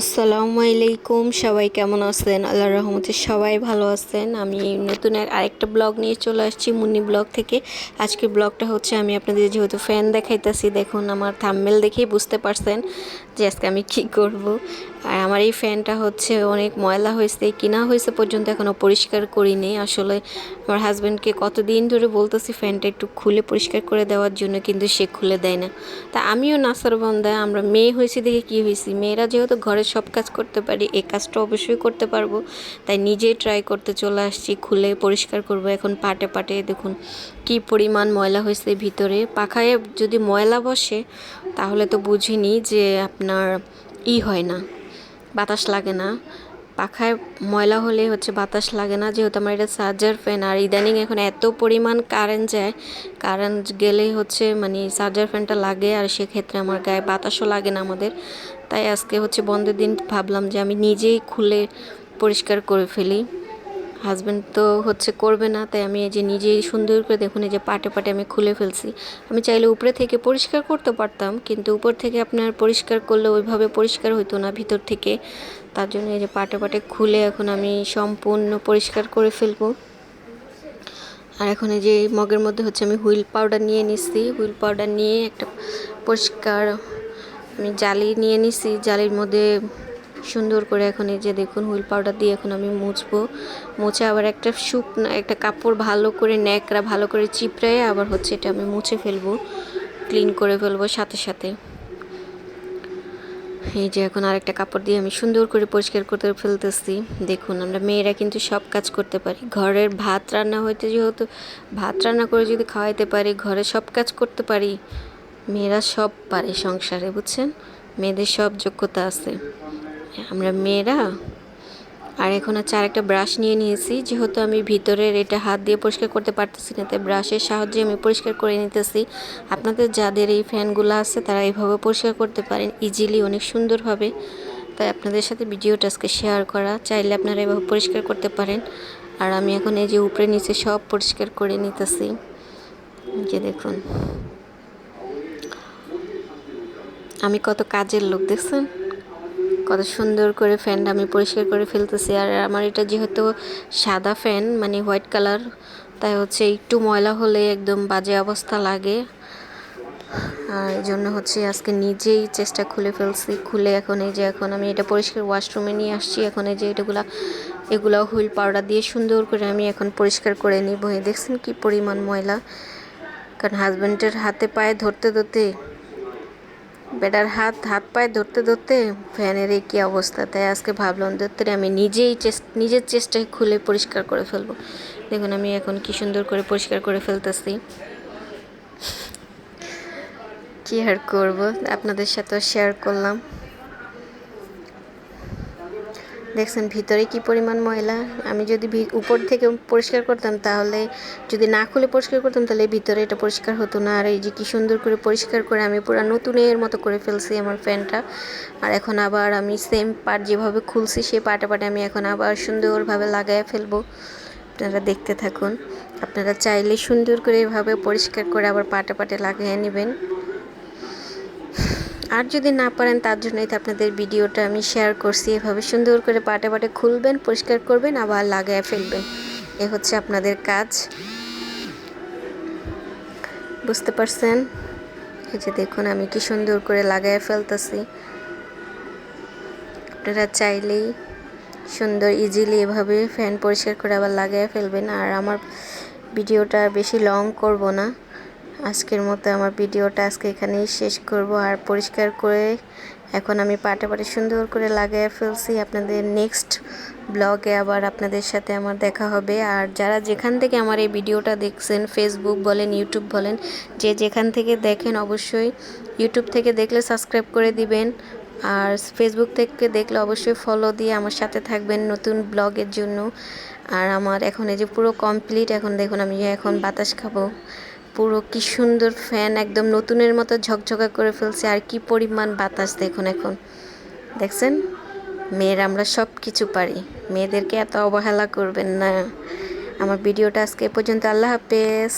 আসসালামু আলাইকুম, সবাই কেমন আছেন? আল্লাহ রহমতে সবাই ভালো আছেন। আমি নতুন আরেকটা ব্লগ নিয়ে চলে আসছি, মুন্নি ব্লগ থেকে। আজকের ব্লগটা হচ্ছে, আমি আপনাদের যেহেতু ফ্যান দেখাইতেছি, দেখুন আমার থাম্বেল দেখেই বুঝতে পারছেন যে আজকে আমি কী করব। আর আমার এই ফ্যানটা হচ্ছে, অনেক ময়লা হয়েছে, কিনা হয়েছে পর্যন্ত এখনও পরিষ্কার করিনি। আসলে আমার হাজব্যান্ডকে কতদিন ধরে বলতেছি ফ্যানটা একটু খুলে পরিষ্কার করে দেওয়ার জন্য, কিন্তু সে খুলে দেয় না। তা আমিও নাসার বন্ধা আমরা মেয়ে হয়েছি দেখে কী হয়েছি? মেয়েরা যেহেতু ঘরের সব কাজ করতে পারি এই কাজটা অবশ্যই করতে পারব। তাই নিজেই ট্রাই করতে চলে আসছি, খুলে পরিষ্কার করব এখন পাটে পাটে, দেখুন কি পরিমাণ ময়লা হয়েছে ভিতরে। পাখায় যদি ময়লা বসে, তাহলে তো বুঝিনি যে আপনার ই হয় না, বাতাস লাগে না। পাখায় ময়লা হলে হচ্ছে বাতাস লাগে না, যেহেতু আমার এটা চার্জার ফ্যান। আর ইদানিং এখন এত পরিমাণ কারেন্ট যায় কারেন্ট গেলেই হচ্ছে মানে চার্জার ফ্যানটা লাগে, আর সেক্ষেত্রে আমার গায়ে বাতাসও লাগে না আমাদের। তাই আজকে হচ্ছে বন্ধের দিন ভাবলাম যে আমি নিজেই খুলে পরিষ্কার করে ফেলি। হাজব্যান্ড তো হচ্ছে করবে না, তাই আমি এই যে নিজেই সুন্দর করে দেখুন এই যে পাটে পাটে আমি খুলে ফেলছি। আমি চাইলে উপরে থেকে পরিষ্কার করতে পারতাম, কিন্তু উপর থেকে আপনার পরিষ্কার করলে ওইভাবে পরিষ্কার হতো না ভিতর থেকে। তার জন্য এই যে পাটে পাটে খুলে এখন আমি সম্পূর্ণ পরিষ্কার করে ফেলব। আর এখন এই যে মগের মধ্যে হচ্ছে আমি হুইল পাউডার নিয়ে নিচ্ছি। হুইল পাউডার নিয়ে একটা পরিষ্কার আমি জালি নিয়ে নিছি জালির মধ্যে সুন্দর করে এখন এই যে দেখুন, হুইল পাউডার দিয়ে এখন আমি মুছবো। মুছে আবার একটা শুকনো, একটা কাপড় ভালো করে ন্যাকড়া, ভালো করে চিপড়ায় আবার হচ্ছে এটা আমি মুছে ফেলব। ক্লিন করে ফেলব সাথে সাথে। এই যে এখন আরেকটা কাপড় দিয়ে আমি সুন্দর করে পরিষ্কার করতে ফেলতেছি। দেখুন, আমরা মেয়েরা কিন্তু সব কাজ করতে পারি। ঘরের ভাত রান্না হইতে যেহেতু, ভাত রান্না করে যদি খাওয়াইতে পারি, ঘরে সব কাজ করতে পারি, মেয়েরা সব পারে সংসারে, বুঝছেন? মেয়েদের সব যোগ্যতা আছে। আমরা মেয়েরা। আর এখন হচ্ছে আরেকটা ব্রাশ নিয়ে নিয়েছি। যেহেতু আমি ভিতরের এটা হাত দিয়ে পরিষ্কার করতে পারতেছি না, তাই ব্রাশের সাহায্যে আমি পরিষ্কার করে নিতেছি। আপনাদের যাদের এই ফ্যানগুলো আছে, তারা এইভাবে পরিষ্কার করতে পারেন। ইজিলি অনেক সুন্দরভাবে তাই আপনাদের সাথে ভিডিওটা আজকে শেয়ার করা। চাইলে আপনারা এভাবে পরিষ্কার করতে পারেন। আর আমি এখন এই যে উপরে নিচে সব পরিষ্কার করে নিতেছি। যে দেখুন। আমি কত কাজের লোক, দেখছেন? কত সুন্দর করে ফ্যানটা আমি পরিষ্কার করে ফেলতেছি। আর আমার এটা যেহেতু সাদা ফ্যান মানে হোয়াইট কালার তাই হচ্ছে একটু ময়লা হলে একদম বাজে অবস্থা লাগে। আর এই জন্য হচ্ছে আজকে নিজেই চেষ্টা খুলে ফেলছি। খুলে এখন এই যে এখন আমি এটা পরিষ্কার ওয়াশরুমে নিয়ে আসছি। এখন এই যে এটাগুলা, এগুলো হুইল পাউডার দিয়ে সুন্দর করে আমি এখন পরিষ্কার করে নিব। দেখছেন কি পরিমাণ ময়লা। কারণ হাজব্যান্ডের হাতে পায়ে ধরতে ধরতে বেটার হাত হাত পায়ে ধরতে ধরতে ফ্যানের এই কী অবস্থা? তাই আজকে ভাবলাম, ধরতে আমি নিজেই নিজের চেষ্টায় খুলে পরিষ্কার করে ফেলব। দেখুন আমি এখন কি সুন্দর করে পরিষ্কার করে ফেলতেছি। কী আর করব? আপনাদের সাথেও শেয়ার করলাম। দেখছেন, ভিতরে কি পরিমাণ ময়লা? আমি যদি উপর থেকে পরিষ্কার করতাম তাহলে, যদি না খুলে পরিষ্কার করতাম তাহলে ভিতরে এটা পরিষ্কার হতো না। আর এই যে কি সুন্দর করে পরিষ্কার করে আমি পুরো নতুনের মতো করে ফেলছি আমার ফ্যানটা। আর এখন আবার আমি সেম পার্ট যেভাবে খুলছি সেই পাটে পাটে আমি এখন আবার সুন্দরভাবে লাগায় ফেলব। আপনারা দেখতে থাকুন। আপনারা চাইলে সুন্দর করে এভাবে পরিষ্কার করে আবার পাটে পাটে লাগিয়ে নেবেন। আর যদি না পারেন, তার জন্যই তো আপনাদের ভিডিওটা আমি শেয়ার করছি। এভাবে সুন্দর করে পাটে পাটে খুলবেন, পরিষ্কার করবেন, আবার লাগায় ফেলবেন। এ হচ্ছে আপনাদের কাজ। বুঝতে পারছেন? এই যে দেখুন, আমি কি সুন্দর করে লাগায় ফেলতেছি। আপনারা চাইলেই সুন্দর ইজিলি এভাবে ফ্যান পরিষ্কার করে আবার লাগায় ফেলবেন। আর আমার ভিডিওটা বেশি লং করব না। আজকের মতো আমার ভিডিওটা আজকে এখানেই শেষ করব। আর পরিষ্কার করে এখন আমি পাটে পাটে সুন্দর করে লাগিয়ে ফেলছি। আপনাদের নেক্সট ব্লগে আবার আপনাদের সাথে আমার দেখা হবে। আর যারা যেখান থেকে আমার এই ভিডিওটা দেখছেন ফেসবুক বলেন ইউটিউব বলেন, যে যেখান থেকে দেখেন অবশ্যই ইউটিউব থেকে দেখলে সাবস্ক্রাইব করে দিবেন। আর ফেসবুক থেকে দেখলে অবশ্যই ফলো দিয়ে আমার সাথে থাকবেন নতুন ব্লগের জন্য। আর আমার এখন এই যে পুরো কমপ্লিট এখন দেখুন আমি এখন বাতাস খাব। পুরো কি সুন্দর ফ্যান, একদম নতুনের মতো ঝকঝকা করে ফেলছে। আর কি পরিমাণ বাতাস দেখুন এখন। দেখছেন? মেয়ের আমরা সব কিছু পারি। মেয়েদেরকে এত অবহেলা করবেন না। আমার ভিডিওটা আজকে পর্যন্ত। আল্লাহ হাফেজ।